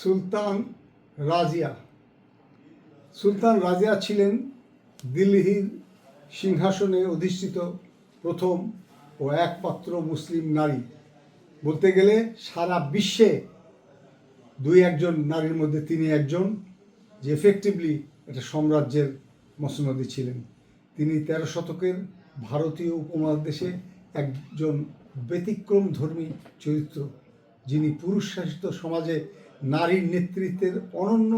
সুলতান রাজিয়া। সুলতান রাজিয়া ছিলেন দিল্লির সিংহাসনে অধিষ্ঠিত প্রথম ও একমাত্র মুসলিম নারী। বলতে গেলে সারা বিশ্বে দুই একজন নারীর মধ্যে তিনি একজন, যে এফেক্টিভলি একটা সাম্রাজ্যের মসনদী ছিলেন। তিনি তেরো শতকের ভারতীয় উপমহাদেশে একজন ব্যতিক্রম ধর্মী চরিত্র, যিনি পুরুষ শাসিত সমাজে নারীর নেতৃত্বের অনন্য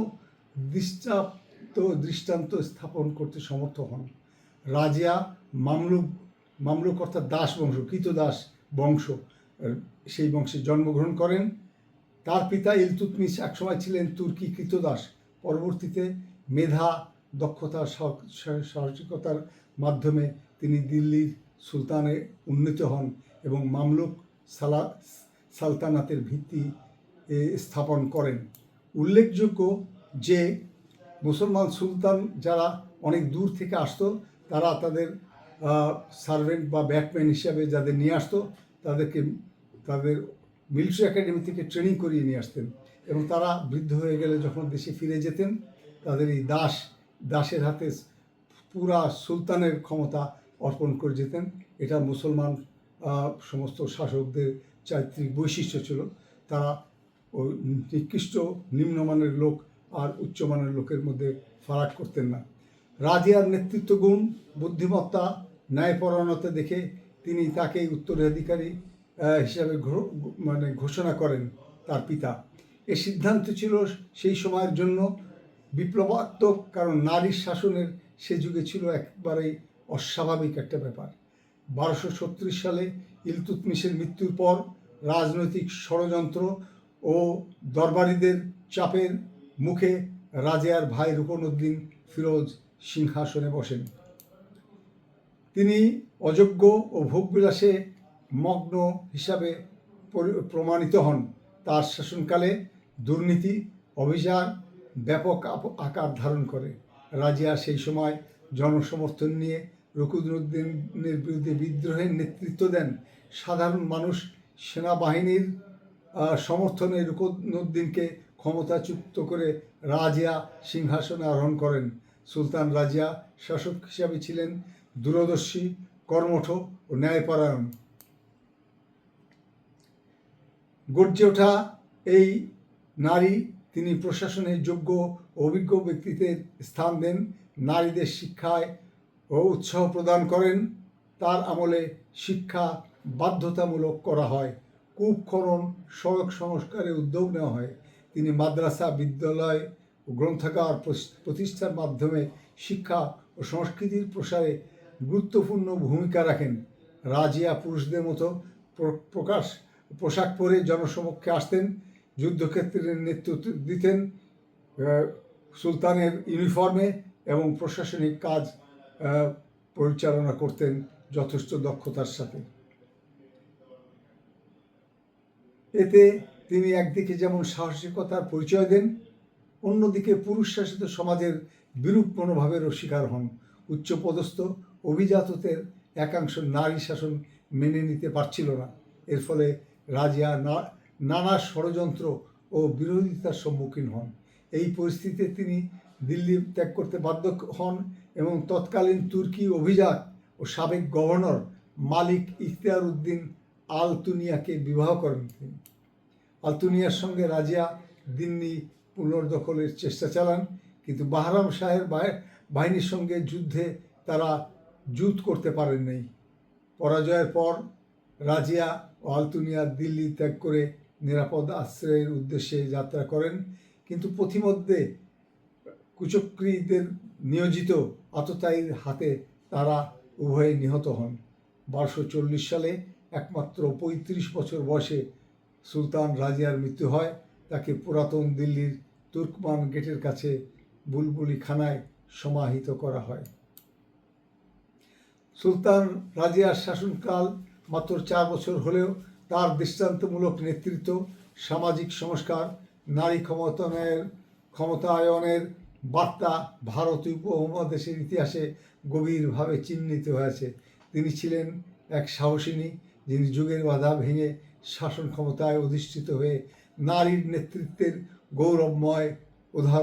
দৃষ্টান্ত দৃষ্টান্ত স্থাপন করতে সমর্থ হন। রাজিয়া মামলুক মামলুক অর্থাৎ দাস বংশ কৃতদাস বংশ, সেই বংশে জন্মগ্রহণ করেন। তার পিতা ইলতুতমিশ একসময় ছিলেন তুর্কি কৃতদাস পরবর্তীতে মেধা, দক্ষতা সাহসিকতার মাধ্যমে তিনি দিল্লির সুলতানে উন্নীত হন এবং মামলুক সালা, সালতানাতের ভিত্তি স্থাপন করেন। উল্লেখযোগ্য যে মুসলমান সুলতান যারা অনেক দূর থেকে আসতো, তারা তাদের সার্ভেন্ট বা ব্যাটম্যান হিসাবে যাদের নিয়ে আসতো, তাদেরকে, তাদের মিলিটারি একাডেমি থেকে ট্রেনিং করিয়ে নিয়ে আসতেন এবং তারা বৃদ্ধ হয়ে গেলে যখন দেশে ফিরে যেতেন, তাদের এই দাস, দাসের হাতে পুরা সুলতানের ক্ষমতা অর্পণ করে যেতেন। এটা মুসলমান সমস্ত শাসকদের চারিত্রিক বৈশিষ্ট্য ছিল। তারা নিকৃষ্ট নিম্নমানের লোক আর উচ্চমানের লোকের মধ্যে ফারাক করতেন না। রাজিয়ার নেতৃত্ব গুণ বুদ্ধিমত্তা, ন্যায়পরায়ণতা দেখে তিনি তাকে উত্তরাধিকারী হিসাবে মানে ঘোষণা করেন তার পিতা। এ সিদ্ধান্ত ছিল সেই সময়ের জন্য বিপ্লবাত্মক, কারণ নারীর শাসনের সে যুগে ছিল একবারেই অস্বাভাবিক একটা ব্যাপার। বারোশো সালে ইলতুতমিশের মৃত্যুর পর রাজনৈতিক ষড়যন্ত্র ও দরবারিদের চাপের মুখে রাজিয়ার ভাই রুকনউদ্দিন ফিরোজ সিংহাসনে বসেন। তিনি অযোগ্য ও ভোগবিলাসে মগ্ন হিসাবে প্রমাণিত হন। তার শাসনকালে দুর্নীতি, অভিযান ব্যাপক আকার ধারণ করে। রাজিয়া সেই সময় জনসমর্থন নিয়ে রকুদুদ্দিনের বিরুদ্ধে বিদ্রোহের নেতৃত্ব দেন। সাধারণ মানুষ সেনাবাহিনীর সমর্থনে রুকনুদ্দিনকে ক্ষমতাচ্যুত করে রাজিয়া সিংহাসনে আরোহণ করেন। সুলতান রাজিয়া শাসক হিসাবে ছিলেন দূরদর্শী, কর্মঠ ও ন্যায়পরায়ণ। গর্জে ওঠা এই নারী তিনি প্রশাসনের যোগ্য অভিজ্ঞ ব্যক্তিদের স্থান দেন। নারীদের শিক্ষায় ও উৎসাহ প্রদান করেন। তার আমলে শিক্ষা বাধ্যতামূলক করা হয়। কূপ খনন সড়ক সংস্কারে উদ্যোগ নেওয়া হয়। তিনি মাদ্রাসা, বিদ্যালয় ও গ্রন্থাগার প্রতিষ্ঠার মাধ্যমে শিক্ষা ও সংস্কৃতির প্রসারে গুরুত্বপূর্ণ ভূমিকা রাখেন। রাজিয়া পুরুষদের মতো প্রকাশ পোশাক পরে জনসমক্ষে আসতেন, যুদ্ধক্ষেত্রের নেতৃত্ব দিতেন সুলতানের ইউনিফর্মে এবং প্রশাসনিক কাজ পরিচালনা করতেন যথেষ্ট দক্ষতার সাথে। এতে তিনি একদিকে যেমন সাহসিকতার পরিচয় দেন, অন্যদিকে পুরুষ শাসিত সমাজের বিরূপ মনোভাবেরও শিকার হন। উচ্চপদস্থ, অভিজাতদের একাংশ নারী শাসন মেনে নিতে পারছিল না। এর ফলে রাজিয়া নানা ষড়যন্ত্র ও বিরোধিতার সম্মুখীন হন। এই পরিস্থিতিতে তিনি দিল্লি ত্যাগ করতে বাধ্য হন এবং তৎকালীন তুর্কি অভিজাত ও সাবেক গভর্নর মালিক ইখতিয়ার উদ্দিন আল তুনিয়াকে বিবাহ করেন তিনি। আলতুনিয়ার সঙ্গে রাজিয়া দিল্লি পুনর্দখলের চেষ্টা চালান, কিন্তু বাহরাম শাহের বাহিনীর সঙ্গে যুদ্ধে তারা যুদ্ধ করতে পারেন নাই। পরাজয়ের পর রাজিয়া ও আলতুনিয়া দিল্লি ত্যাগ করে নিরাপদ আশ্রয়ের উদ্দেশ্যে যাত্রা করেন, কিন্তু পথিমধ্যে কুচক্রীদের নিয়োজিত আততায়ীর হাতে তারা উভয়ে নিহত হন। বারোশো সালে একমাত্র পঁয়ত্রিশ বছর বয়সে সুলতান রাজিয়ার মৃত্যু হয়। তাকে পুরাতন দিল্লির তুর্কমান গেটের কাছে বুলবুলি খানায় সমাহিত করা হয়। সুলতান রাজিয়ার শাসনকাল মাত্র চার বছর হলেও তার দৃষ্টান্তমূলক নেতৃত্ব, সামাজিক সংস্কার, নারী ক্ষমতায়নের ক্ষমতায়নের বার্তা ভারত উপমহাদেশের ইতিহাসে গভীরভাবে চিহ্নিত হয়েছে। তিনি ছিলেন এক সাহসিনী যিনি যুগের বাধা ভেঙে শাসন ক্ষমতায় অধিষ্ঠিত হয়ে নারীর নেতৃত্বের গৌরবময় উদাহরণ